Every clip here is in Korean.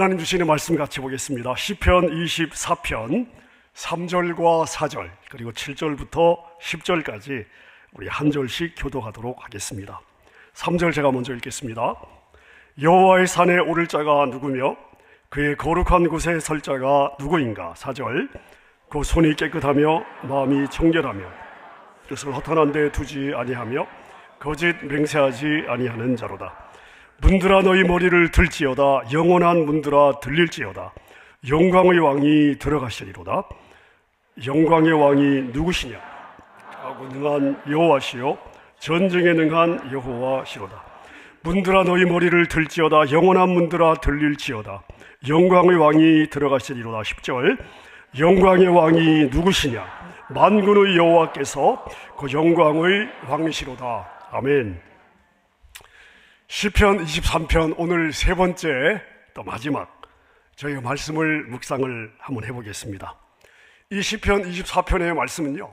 하나님 주시는 말씀 같이 보겠습니다. 시편 24편 3절과 4절 그리고 7절부터 10절까지 우리 한 절씩 교도하도록 하겠습니다. 3절 제가 먼저 읽겠습니다. 여호와의 산에 오를 자가 누구며 그의 거룩한 곳에 설 자가 누구인가? 4절 그 손이 깨끗하며 마음이 정결하며 뜻을 허탄한 데 두지 아니하며 거짓 맹세하지 아니하는 자로다. 문드라 너희 머리를 들지어다. 영원한 문드라 들릴지어다. 영광의 왕이 들어가시리로다. 영광의 왕이 누구시냐? 하고 능한 여호와시요. 전쟁에 능한 여호와시로다. 문드라 너희 머리를 들지어다. 영원한 문드라 들릴지어다. 영광의 왕이 들어가시리로다. 10절. 영광의 왕이 누구시냐? 만군의 여호와께서 그 영광의 왕이시로다. 아멘 시편 23편 오늘 세 번째 또 마지막 저희가 말씀을 묵상을 한번 해보겠습니다. 이 시편 24편의 말씀은요.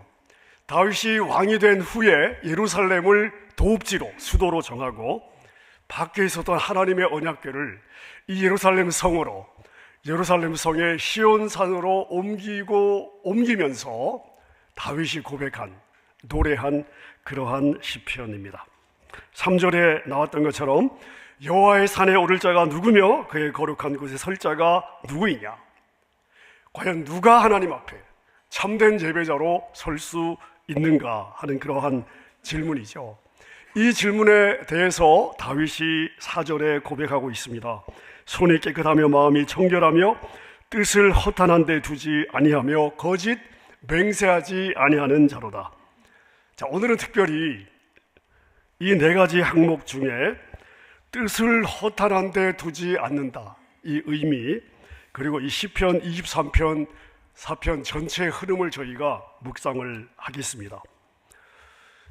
다윗이 왕이 된 후에 예루살렘을 도읍지로 수도로 정하고 밖에 있었던 하나님의 언약궤를 이 예루살렘 성으로 예루살렘 성의 시온산으로 옮기고 옮기면서 다윗이 고백한 노래한 그러한 시편입니다. 3절에 나왔던 것처럼 여호와의 산에 오를 자가 누구며 그의 거룩한 곳에 설 자가 누구이냐? 과연 누가 하나님 앞에 참된 예배자로 설 수 있는가 하는 그러한 질문이죠. 이 질문에 대해서 다윗이 4절에 고백하고 있습니다. 손이 깨끗하며 마음이 청결하며 뜻을 허탄한 데 두지 아니하며 거짓 맹세하지 아니하는 자로다. 자, 오늘은 특별히 이 네 가지 항목 중에 뜻을 허탄한 데 두지 않는다. 이 의미, 그리고 이 시편 23편, 4편 전체의 흐름을 저희가 묵상을 하겠습니다.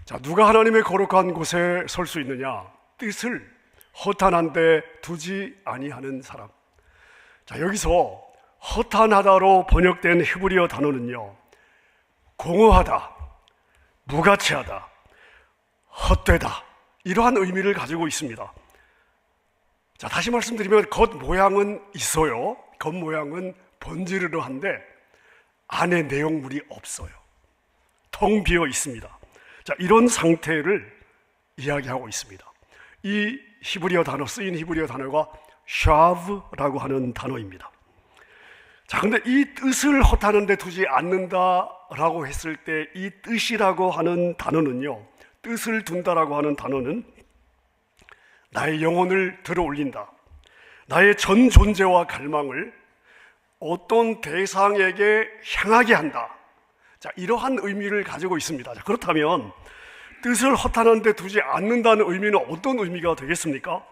자, 누가 하나님의 거룩한 곳에 설 수 있느냐? 뜻을 허탄한 데 두지 아니하는 사람. 자, 여기서 허탄하다로 번역된 히브리어 단어는요. 공허하다, 무가치하다, 헛되다. 이러한 의미를 가지고 있습니다. 자, 다시 말씀드리면 겉 모양은 있어요. 겉 모양은 번지르르한데 안에 내용물이 없어요. 텅 비어 있습니다. 자, 이런 상태를 이야기하고 있습니다. 이 히브리어 단어, 쓰인 히브리어 단어가 샤브라고 하는 단어입니다. 자, 근데 이 뜻을 허타는데 두지 않는다라고 했을 때 이 뜻이라고 하는 단어는요, 뜻을 둔다라고 하는 단어는 나의 영혼을 들어 올린다. 나의 전 존재와 갈망을 어떤 대상에게 향하게 한다. 자, 이러한 의미를 가지고 있습니다. 자, 그렇다면 뜻을 허탄한 데 두지 않는다는 의미는 어떤 의미가 되겠습니까?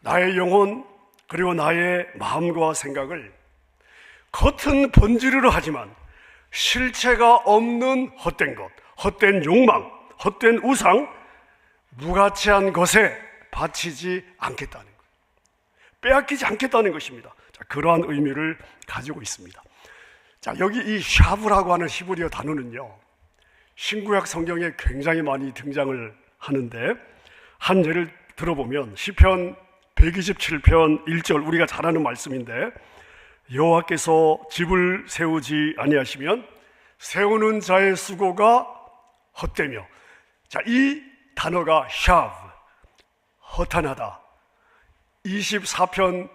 나의 영혼 그리고 나의 마음과 생각을 겉은 번지르르 하지만 실체가 없는 헛된 것, 헛된 욕망, 헛된 우상, 무가치한 것에 바치지 않겠다는 것. 빼앗기지 않겠다는 것입니다. 자, 그러한 의미를 가지고 있습니다. 자, 여기 이 샤브라고 하는 히브리어 단어는요, 신구약 성경에 굉장히 많이 등장을 하는데, 한 예를 들어보면, 시편 127편 1절, 우리가 잘 아는 말씀인데, 여호와께서 집을 세우지 아니하시면 세우는 자의 수고가 헛되며 자, 이 단어가 샤브, 허탄하다. 24편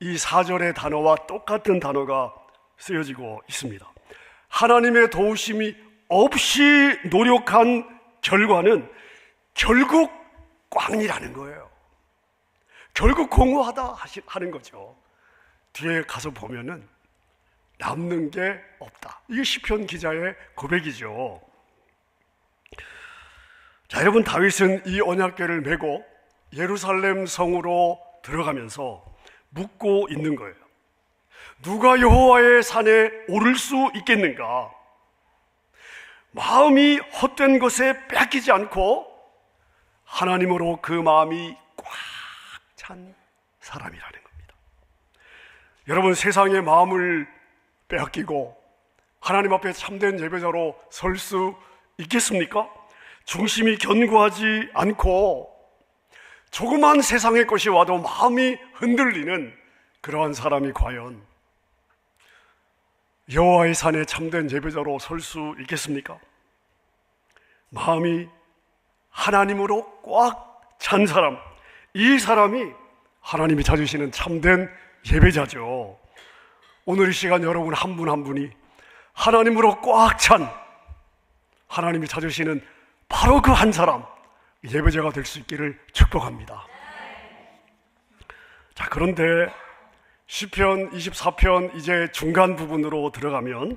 이 4절의 단어와 똑같은 단어가 쓰여지고 있습니다. 하나님의 도우심이 없이 노력한 결과는 결국 꽝이라는 거예요. 결국 공허하다 하는 거죠. 뒤에 가서 보면은 남는 게 없다. 이게 시편 기자의 고백이죠. 자, 여러분 다윗은 이 언약궤를 메고 예루살렘 성으로 들어가면서 묻고 있는 거예요. 누가 여호와의 산에 오를 수 있겠는가? 마음이 헛된 것에 뺏기지 않고 하나님으로 그 마음이 꽉 찬 사람이라는 겁니다. 여러분 세상의 마음을 빼앗기고 하나님 앞에 참된 예배자로 설 수 있겠습니까? 중심이 견고하지 않고 조그만 세상의 것이 와도 마음이 흔들리는 그러한 사람이 과연 여호와의 산에 참된 예배자로 설 수 있겠습니까? 마음이 하나님으로 꽉 찬 사람, 이 사람이 하나님이 찾으시는 참된 예배자죠. 오늘 이 시간 여러분 한 분한 분이 하나님으로 꽉 찬 하나님이 찾으시는 바로 그 한 사람 예배자가 될 수 있기를 축복합니다. 자, 그런데 시편 24편 이제 중간 부분으로 들어가면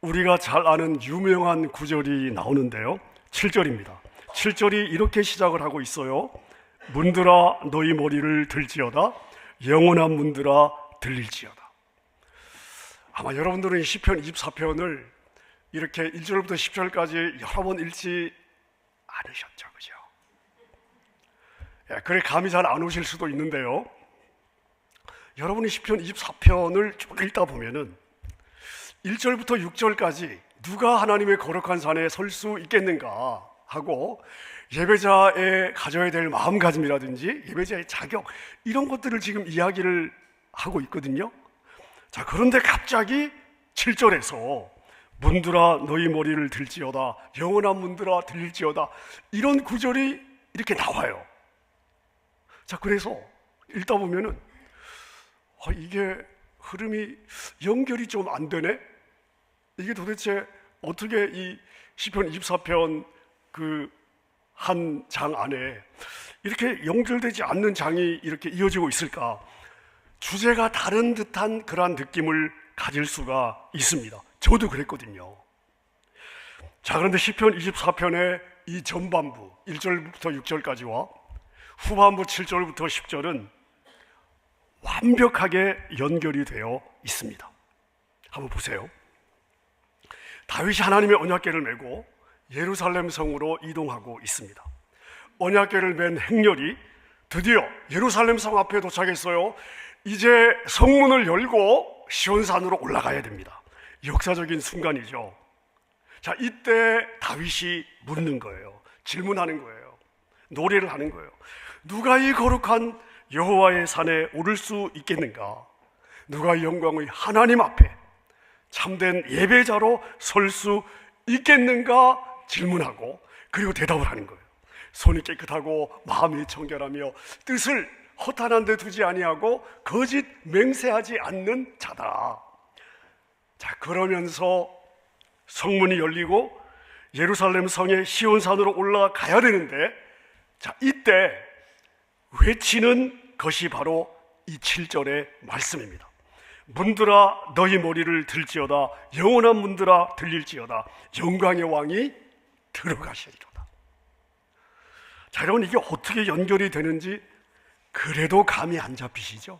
우리가 잘 아는 유명한 구절이 나오는데요. 7절입니다. 7절이 이렇게 시작을 하고 있어요. 문들아 너희 머리를 들지어다 영원한 문들아 들릴지어다. 아마 여러분들은 시편 24편을 이렇게 1절부터 10절까지 여러 번 읽지 않으셨죠. 그죠? 예, 그래 감이 잘 안 오실 수도 있는데요. 여러분이 시편 24편을 쭉 읽다 보면은 1절부터 6절까지 누가 하나님의 거룩한 산에 설 수 있겠는가 하고 예배자의 가져야 될 마음가짐이라든지 예배자의 자격 이런 것들을 지금 이야기를 하고 있거든요. 자, 그런데 갑자기 7절에서 문들아 너희 머리를 들지어다 영원한 문들아 들릴지어다 이런 구절이 이렇게 나와요. 자, 그래서 읽다 보면은 아, 이게 흐름이 연결이 좀 안 되네. 이게 도대체 어떻게 이 시편 24편 그 한 장 안에 이렇게 연결되지 않는 장이 이렇게 이어지고 있을까? 주제가 다른 듯한 그러한 느낌을 가질 수가 있습니다. 저도 그랬거든요. 자, 그런데 시편 24편의 이 전반부 1절부터 6절까지와 후반부 7절부터 10절은 완벽하게 연결이 되어 있습니다. 한번 보세요. 다윗이 하나님의 언약궤를 메고 예루살렘 성으로 이동하고 있습니다. 언약궤를 맨 행렬이 드디어 예루살렘 성 앞에 도착했어요. 이제 성문을 열고 시온산으로 올라가야 됩니다. 역사적인 순간이죠. 자, 이때 다윗이 묻는 거예요. 질문하는 거예요. 노래를 하는 거예요. 누가 이 거룩한 여호와의 산에 오를 수 있겠는가? 누가 영광의 하나님 앞에 참된 예배자로 설 수 있겠는가 질문하고 그리고 대답을 하는 거예요. 손이 깨끗하고 마음이 청결하며 뜻을 허탄한 데 두지 아니하고 거짓 맹세하지 않는 자다. 자, 그러면서 성문이 열리고 예루살렘 성의 시온산으로 올라가야 되는데 자, 이때 외치는 것이 바로 이 7절의 말씀입니다. 문들아 너희 머리를 들지어다 영원한 문들아 들릴지어다 영광의 왕이 들어가시리로다. 자, 여러분 이게 어떻게 연결이 되는지 그래도 감이 안 잡히시죠?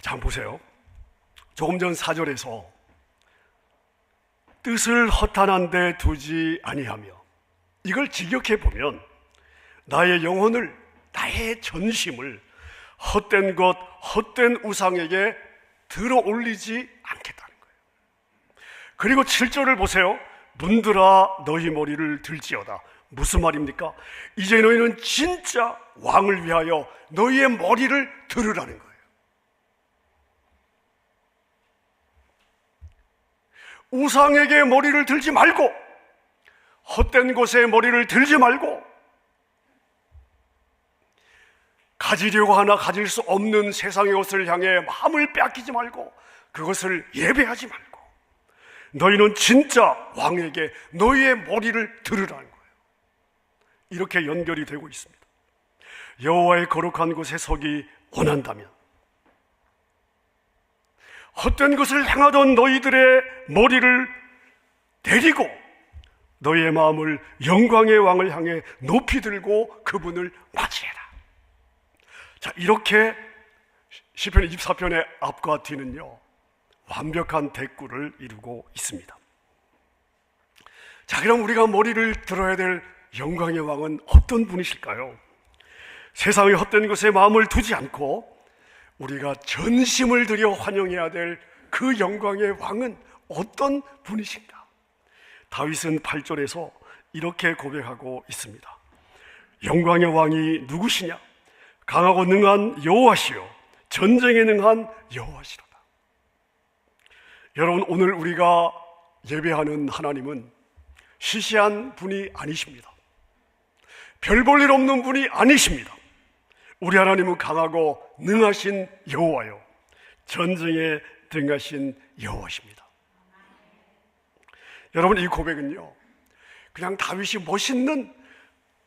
자, 보세요. 조금 전 4절에서 뜻을 허탄한 데 두지 아니하며 이걸 직역해 보면 나의 영혼을 나의 전심을 헛된 것, 헛된 우상에게 들어 올리지 않겠다는 거예요. 그리고 7절을 보세요. 문들아 너희 머리를 들지어다. 무슨 말입니까? 이제 너희는 진짜 왕을 위하여 너희의 머리를 들으라는 거예요. 우상에게 머리를 들지 말고 헛된 곳에 머리를 들지 말고 가지려고 하나 가질 수 없는 세상의 것을 향해 마음을 빼앗기지 말고 그것을 예배하지 말고 너희는 진짜 왕에게 너희의 머리를 들으라는 거예요. 이렇게 연결이 되고 있습니다. 여호와의 거룩한 곳에 서기 원한다면 헛된 것을 행하던 너희들의 머리를 데리고 너희의 마음을 영광의 왕을 향해 높이 들고 그분을 맞이해라. 자, 이렇게 시편 24편의 앞과 뒤는요, 완벽한 대꾸를 이루고 있습니다. 자, 그럼 우리가 머리를 들어야 될 영광의 왕은 어떤 분이실까요? 세상의 헛된 것에 마음을 두지 않고 우리가 전심을 들여 환영해야 될 그 영광의 왕은 어떤 분이신가? 다윗은 8절에서 이렇게 고백하고 있습니다. 영광의 왕이 누구시냐? 강하고 능한 여호와시요 전쟁에 능한 여호와시로다. 여러분 오늘 우리가 예배하는 하나님은 시시한 분이 아니십니다. 별 볼 일 없는 분이 아니십니다. 우리 하나님은 강하고 능하신 여호와요. 전쟁에 등하신 여호와십니다. 여러분 이 고백은요. 그냥 다윗이 멋있는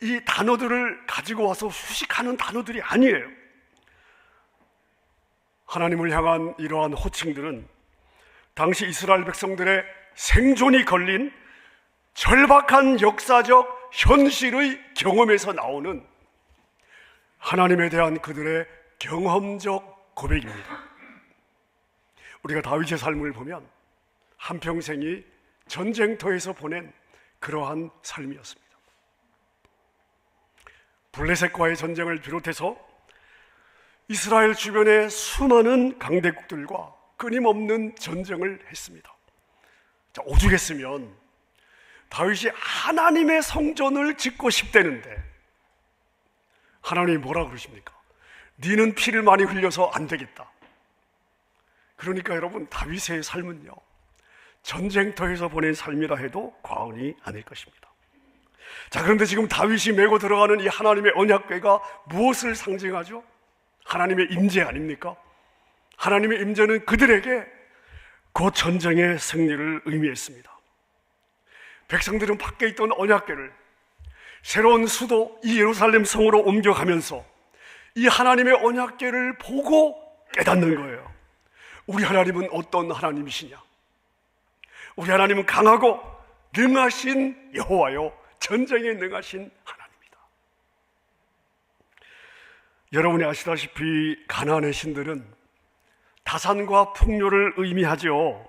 이 단어들을 가지고 와서 수식하는 단어들이 아니에요. 하나님을 향한 이러한 호칭들은 당시 이스라엘 백성들의 생존이 걸린 절박한 역사적 현실의 경험에서 나오는 하나님에 대한 그들의 경험적 고백입니다. 우리가 다윗의 삶을 보면 한평생이 전쟁터에서 보낸 그러한 삶이었습니다. 블레셋과의 전쟁을 비롯해서 이스라엘 주변의 수많은 강대국들과 끊임없는 전쟁을 했습니다. 자, 오죽했으면 다윗이 하나님의 성전을 짓고 싶대는데 하나님이 뭐라 그러십니까? 니는 피를 많이 흘려서 안 되겠다. 그러니까 여러분 다윗의 삶은요 전쟁터에서 보낸 삶이라 해도 과언이 아닐 것입니다. 자 그런데 지금 다윗이 메고 들어가는 이 하나님의 언약궤가 무엇을 상징하죠? 하나님의 임재 아닙니까? 하나님의 임재는 그들에게 그 전쟁의 승리를 의미했습니다. 백성들은 밖에 있던 언약궤를 새로운 수도 이 예루살렘 성으로 옮겨가면서 이 하나님의 언약궤를 보고 깨닫는 거예요. 우리 하나님은 어떤 하나님이시냐? 우리 하나님은 강하고 능하신 여호와요. 전쟁에 능하신 하나님입니다. 여러분이 아시다시피 가나안의 신들은 다산과 풍요를 의미하죠.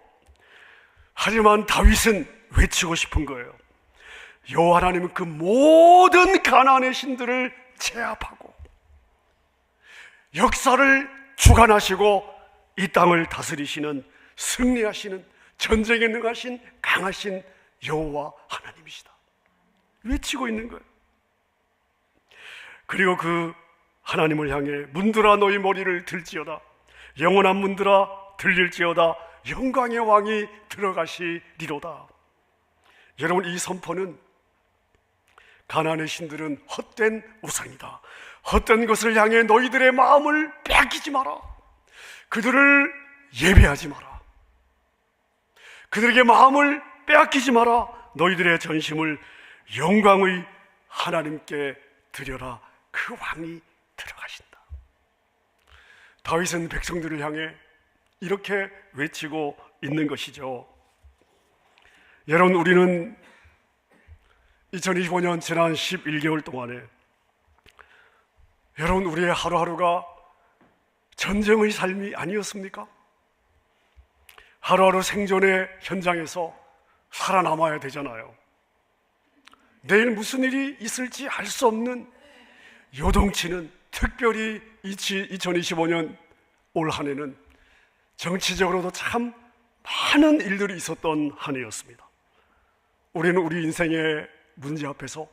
하지만 다윗은 외치고 싶은 거예요. 여호와 하나님은 그 모든 가나안의 신들을 제압하고 역사를 주관하시고 이 땅을 다스리시는 승리하시는 전쟁에 능하신 강하신 여호와 하나님이시다. 외치고 있는 거예요. 그리고 그 하나님을 향해 문들아 너희 머리를 들지어다. 영원한 문들아 들릴지어다. 영광의 왕이 들어가시리로다. 여러분 이 선포는 가나안의 신들은 헛된 우상이다. 헛된 것을 향해 너희들의 마음을 빼앗기지 마라. 그들을 예배하지 마라. 그들에게 마음을 빼앗기지 마라. 너희들의 전심을 영광의 하나님께 드려라. 그 왕이 들어가신다. 다윗은 백성들을 향해 이렇게 외치고 있는 것이죠. 여러분, 우리는 2025년 지난 11개월 동안에 여러분, 우리의 하루하루가 전쟁의 삶이 아니었습니까? 하루하루 생존의 현장에서 살아남아야 되잖아요. 내일 무슨 일이 있을지 알 수 없는 요동치는 특별히 2025년 올 한 해는 정치적으로도 참 많은 일들이 있었던 한 해였습니다. 우리는 우리 인생의 문제 앞에서 야,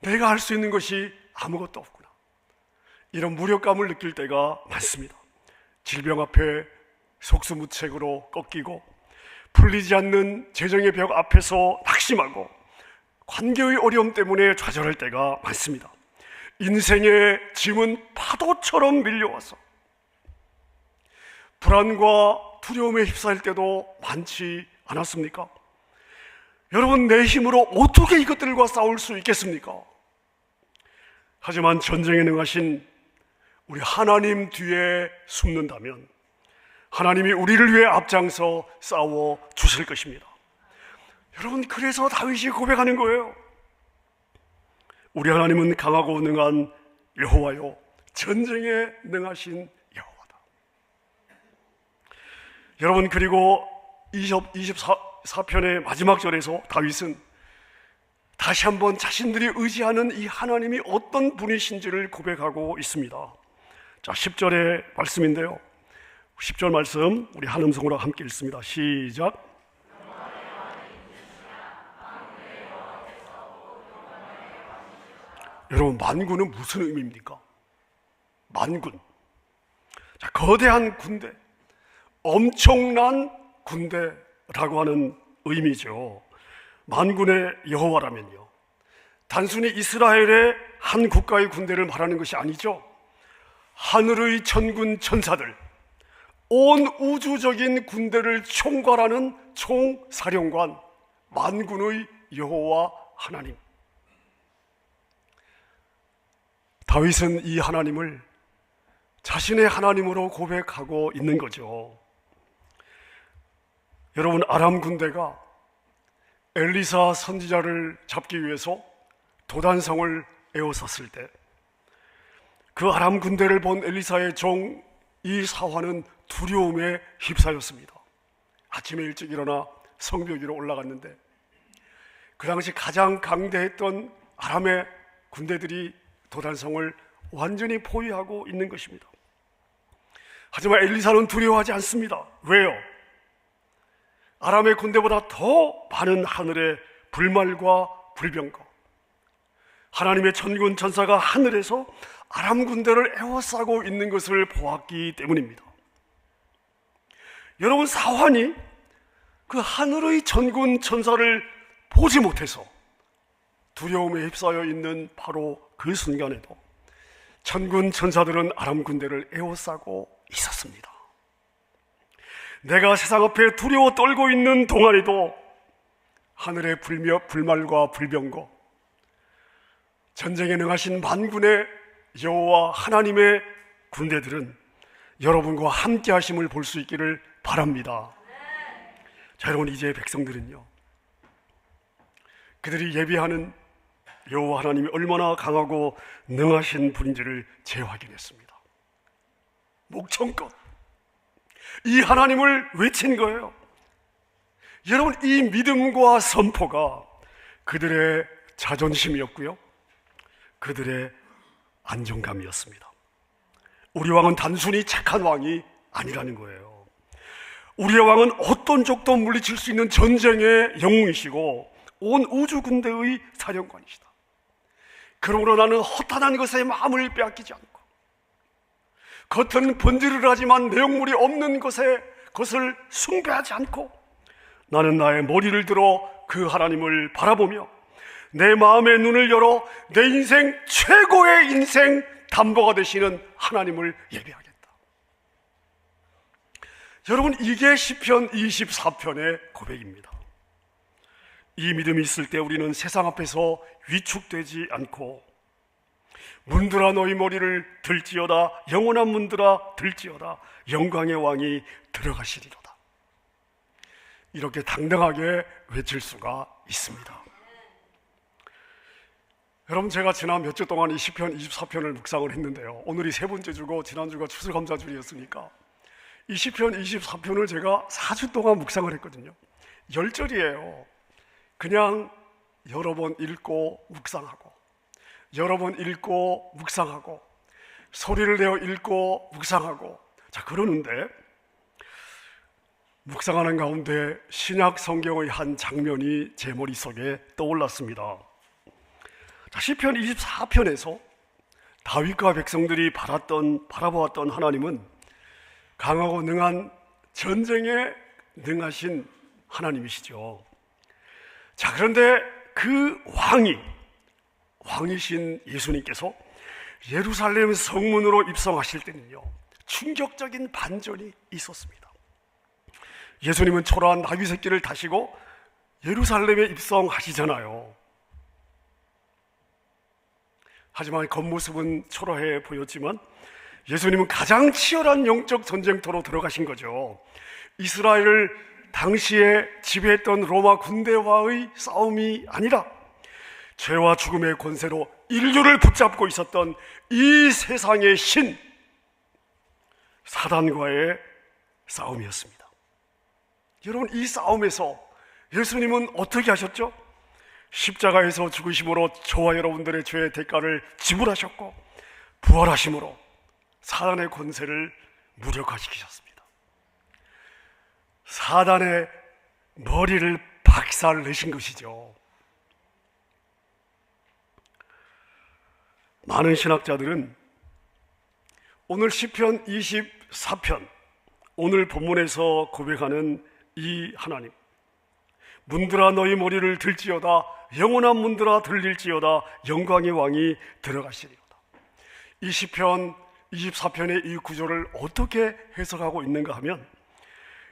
내가 할 수 있는 것이 아무것도 없구나. 이런 무력감을 느낄 때가 많습니다. 질병 앞에 속수무책으로 꺾이고 풀리지 않는 재정의 벽 앞에서 낙심하고 관계의 어려움 때문에 좌절할 때가 많습니다. 인생의 짐은 파도처럼 밀려와서 불안과 두려움에 휩싸일 때도 많지 않았습니까? 여러분, 내 힘으로 어떻게 이것들과 싸울 수 있겠습니까? 하지만 전쟁에 능하신 우리 하나님 뒤에 숨는다면 하나님이 우리를 위해 앞장서 싸워 주실 것입니다. 여러분, 그래서 다윗이 고백하는 거예요. 우리 하나님은 강하고 능한 여호와요. 전쟁에 능하신 여호와다. 여러분, 그리고 24 편의 마지막 절에서 다윗은 다시 한번 자신들이 의지하는 이 하나님이 어떤 분이신지를 고백하고 있습니다. 자, 10절의 말씀인데요. 10절 말씀 우리 한음성으로 함께 읽습니다. 시작. 여러분 만군은 무슨 의미입니까? 만군. 자, 거대한 군대, 엄청난 군대 라고 하는 의미죠. 만군의 여호와라면요. 단순히 이스라엘의 한 국가의 군대를 말하는 것이 아니죠. 하늘의 천군 천사들, 온 우주적인 군대를 총괄하는 총사령관, 만군의 여호와 하나님. 다윗은 이 하나님을 자신의 하나님으로 고백하고 있는 거죠. 여러분, 아람 군대가 엘리사 선지자를 잡기 위해서 도단성을 에워쌌을 때, 그 아람 군대를 본 엘리사의 종 이 사화는 두려움에 휩싸였습니다. 아침에 일찍 일어나 성벽 위로 올라갔는데, 그 당시 가장 강대했던 아람의 군대들이 도단성을 완전히 포위하고 있는 것입니다. 하지만 엘리사는 두려워하지 않습니다. 왜요? 아람의 군대보다 더 많은 하늘의 불말과 불병과 하나님의 천군 천사가 하늘에서 아람 군대를 에워싸고 있는 것을 보았기 때문입니다. 여러분 사환이 그 하늘의 천군 천사를 보지 못해서 두려움에 휩싸여 있는 바로 그 순간에도 천군 천사들은 아람 군대를 에워싸고 있었습니다. 내가 세상 앞에 두려워 떨고 있는 동안에도 하늘의 불며 불말과 불병거 전쟁에 능하신 만군의 여호와 하나님의 군대들은 여러분과 함께 하심을 볼 수 있기를 바랍니다. 자, 여러분 이제 백성들은요. 그들이 예비하는 여호와 하나님이 얼마나 강하고 능하신 분인지를 재확인했습니다. 목청껏 이 하나님을 외친 거예요. 여러분 이 믿음과 선포가 그들의 자존심이었고요. 그들의 안정감이었습니다. 우리 왕은 단순히 착한 왕이 아니라는 거예요. 우리의 왕은 어떤 적도 물리칠 수 있는 전쟁의 영웅이시고 온 우주 군대의 사령관이시다. 그러므로 나는 허탄한 것에 마음을 빼앗기지 않고 겉은 번지르르 하지만 내용물이 없는 것에 그것을 숭배하지 않고 나는 나의 머리를 들어 그 하나님을 바라보며 내 마음의 눈을 열어 내 인생 최고의 인생 담보가 되시는 하나님을 예배하겠다. 여러분 이게 시편 24편의 고백입니다. 이 믿음이 있을 때 우리는 세상 앞에서 위축되지 않고 문들아 너희 머리를 들지어다. 영원한 문들아 들지어다. 영광의 왕이 들어가시리로다. 이렇게 당당하게 외칠 수가 있습니다. 여러분 제가 지난 몇 주 동안 이 시편 24편을 묵상을 했는데요. 오늘이 세 번째 주고 지난주가 추수감사주일이었으니까 이 시편 24편을 제가 4주 동안 묵상을 했거든요. 열절이에요. 그냥 여러 번 읽고 묵상하고 여러 번 읽고 묵상하고 소리를 내어 읽고 묵상하고 자 그러는데 묵상하는 가운데 신약 성경의 한 장면이 제 머릿속에 떠올랐습니다. 자, 시편 24편에서 다윗과 백성들이 바랐던 바라보았던 하나님은 강하고 능한 전쟁에 능하신 하나님이시죠. 자, 그런데 그 왕이 왕이신 예수님께서 예루살렘 성문으로 입성하실 때는요, 충격적인 반전이 있었습니다. 예수님은 초라한 나귀 새끼를 타시고 예루살렘에 입성하시잖아요. 하지만 겉모습은 초라해 보였지만 예수님은 가장 치열한 영적 전쟁터로 들어가신 거죠. 이스라엘을 당시에 지배했던 로마 군대와의 싸움이 아니라 죄와 죽음의 권세로 인류를 붙잡고 있었던 이 세상의 신 사단과의 싸움이었습니다. 여러분 이 싸움에서 예수님은 어떻게 하셨죠? 십자가에서 죽으심으로 저와 여러분들의 죄의 대가를 지불하셨고 부활하심으로 사단의 권세를 무력화시키셨습니다. 사단의 머리를 박살 내신 것이죠. 많은 신학자들은 오늘 시편 24편 오늘 본문에서 고백하는 이 하나님 문들아 너희 머리를 들지어다 영원한 문들아 들릴지어다 영광의 왕이 들어가시리로다 이 시편 24편의 이 구조를 어떻게 해석하고 있는가 하면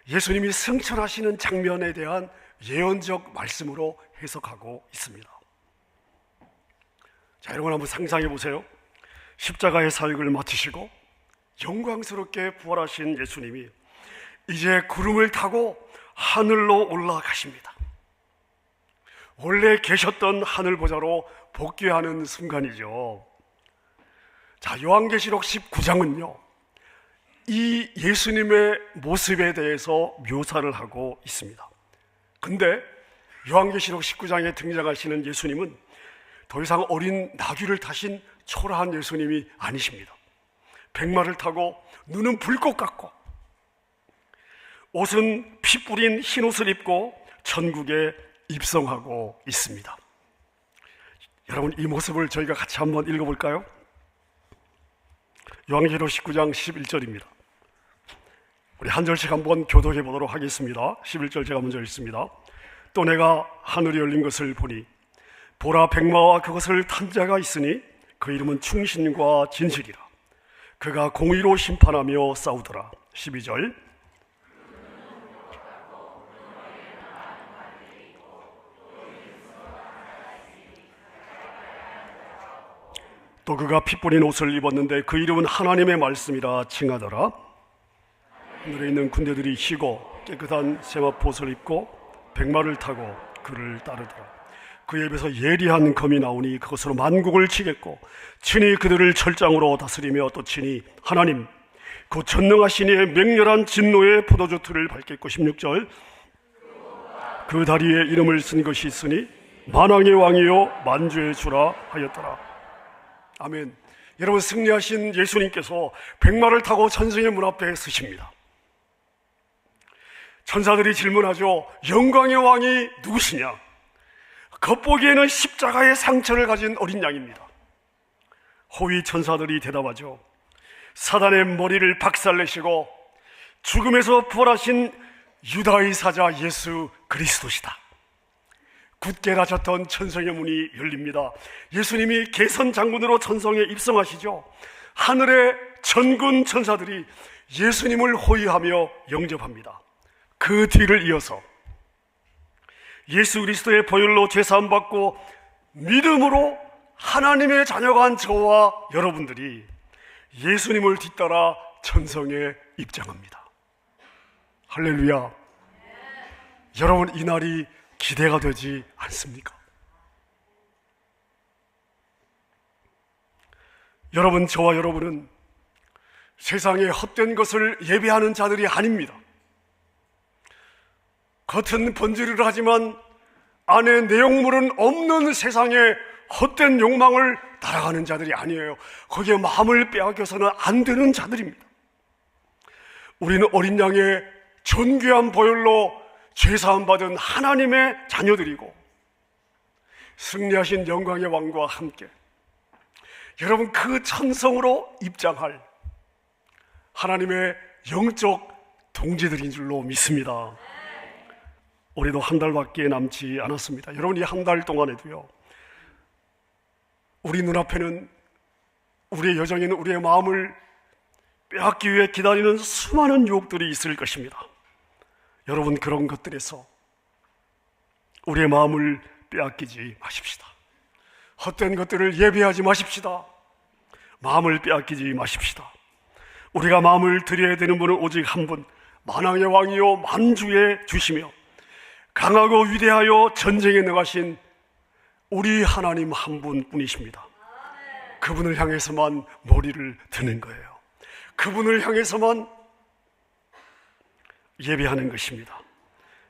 예수님이 승천하시는 장면에 대한 예언적 말씀으로 해석하고 있습니다. 자, 여러분 한번 상상해 보세요. 십자가의 사역을 마치시고 영광스럽게 부활하신 예수님이 이제 구름을 타고 하늘로 올라가십니다. 원래 계셨던 하늘 보좌로 복귀하는 순간이죠. 자, 요한계시록 19장은요. 이 예수님의 모습에 대해서 묘사를 하고 있습니다. 근데 요한계시록 19장에 등장하시는 예수님은 더 이상 어린 나귀를 타신 초라한 예수님이 아니십니다. 백마를 타고 눈은 불꽃 같고 옷은 피 뿌린 흰 옷을 입고 천국에 입성하고 있습니다. 여러분 이 모습을 저희가 같이 한번 읽어볼까요? 요한계시록 19장 11절입니다. 우리 한 절씩 한번 교독해 보도록 하겠습니다. 11절 제가 먼저 읽습니다. 또 내가 하늘이 열린 것을 보니 보라 백마와 그것을 탄 자가 있으니 그 이름은 충신과 진실이라. 그가 공의로 심판하며 싸우더라. 12절 또 그가 피 뿌린 옷을 입었는데 그 이름은 하나님의 말씀이라 칭하더라. 하늘에 있는 군대들이 희고 깨끗한 세마포옷을 입고 백마를 타고 그를 따르더라. 그 입에서 예리한 검이 나오니 그것으로 만국을 치겠고 친히 그들을 철장으로 다스리며 또 친히 하나님 그 전능하신 이의 맹렬한 진노의 포도주 틀을 밟겠고 16절. 그 다리에 이름을 쓴 것이 있으니 만왕의 왕이요 만주의 주라 하였더라. 아멘. 여러분 승리하신 예수님께서 백마를 타고 천성의 문 앞에 서십니다. 천사들이 질문하죠. 영광의 왕이 누구시냐 겉보기에는 십자가의 상처를 가진 어린 양입니다 호위 천사들이 대답하죠 사단의 머리를 박살내시고 죽음에서 부활하신 유다의 사자 예수 그리스도시다. 굳게 닫혔던 천성의 문이 열립니다. 예수님이 개선 장군으로 천성에 입성하시죠. 하늘의 전군 천사들이 예수님을 호위하며 영접합니다. 그 뒤를 이어서 예수 그리스도의 보혈로 죄사함 받고 믿음으로 하나님의 자녀가 한 저와 여러분들이 예수님을 뒤따라 천성에 입장합니다. 할렐루야. 여러분, 이 날이 기대가 되지 않습니까? 여러분, 저와 여러분은 세상에 헛된 것을 예배하는 자들이 아닙니다. 겉은 번지르르 하지만 안에 내용물은 없는 세상에 헛된 욕망을 따라가는 자들이 아니에요. 거기에 마음을 빼앗겨서는 안 되는 자들입니다. 우리는 어린 양의 존귀한 보혈로 죄사함 받은 하나님의 자녀들이고 승리하신 영광의 왕과 함께 여러분 그 천성으로 입장할 하나님의 영적 동지들인 줄로 믿습니다. 우리도 한 달밖에 남지 않았습니다. 여러분 이 한 달 동안에도요. 우리 눈앞에는 우리의 여정에는 우리의 마음을 빼앗기 위해 기다리는 수많은 유혹들이 있을 것입니다. 여러분 그런 것들에서 우리의 마음을 빼앗기지 마십시다. 헛된 것들을 예배하지 마십시다. 마음을 빼앗기지 마십시다. 우리가 마음을 드려야 되는 분은 오직 한 분, 만왕의 왕이요 만주의 주시며 강하고 위대하여 전쟁에 나가신 우리 하나님 한 분뿐이십니다. 그분을 향해서만 머리를 드는 거예요. 그분을 향해서만 예배하는 것입니다.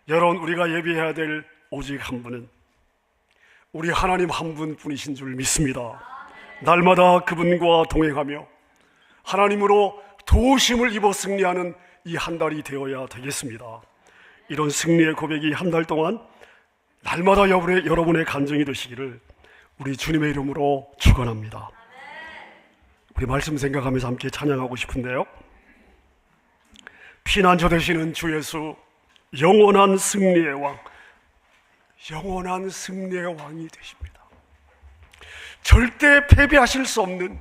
여러분, 우리가 예배해야 될 오직 한 분은 우리 하나님 한 분뿐이신 줄 믿습니다. 날마다 그분과 동행하며 하나님으로 도우심을 입어 승리하는 이 한 달이 되어야 되겠습니다. 이런 승리의 고백이 한 달 동안 날마다 여러분의, 여러분의 간증이 되시기를 우리 주님의 이름으로 축원합니다. 우리 말씀 생각하면서 함께 찬양하고 싶은데요. 피난처 되시는 주 예수 영원한 승리의 왕 영원한 승리의 왕이 되십니다. 절대 패배하실 수 없는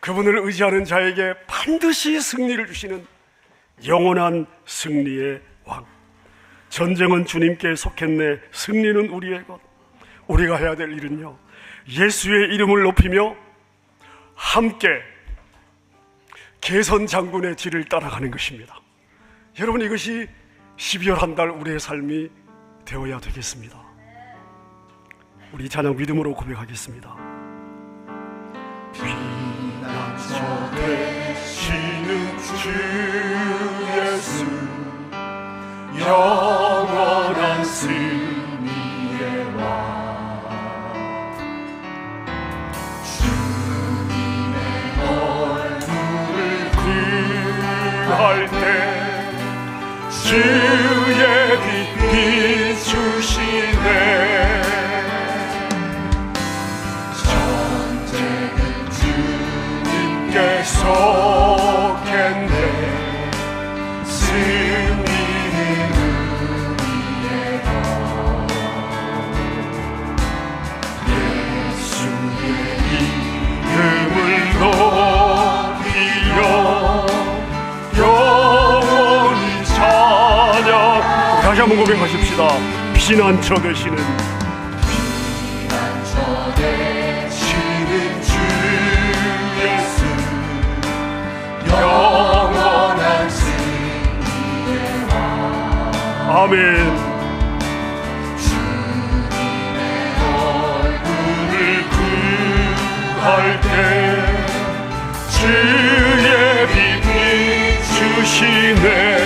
그분을 의지하는 자에게 반드시 승리를 주시는 영원한 승리의 왕. 전쟁은 주님께 속했네. 승리는 우리의 것. 우리가 해야 될 일은요. 예수의 이름을 높이며 함께 개선 장군의 뒤를 따라가는 것입니다. 여러분 이것이 12월 한 달 우리의 삶이 되어야 되겠습니다. 우리 찬양 믿음으로 고백하겠습니다. 피난처 되시는 주 영원한 승리의 왕. 주님의 얼굴을 구할 고백하십시다. 피난처 되시는 피난처 되시는 주 예수 영원한 승리의 왕 아멘. 주님의 얼굴을 구할 때 주의 빛 비추시네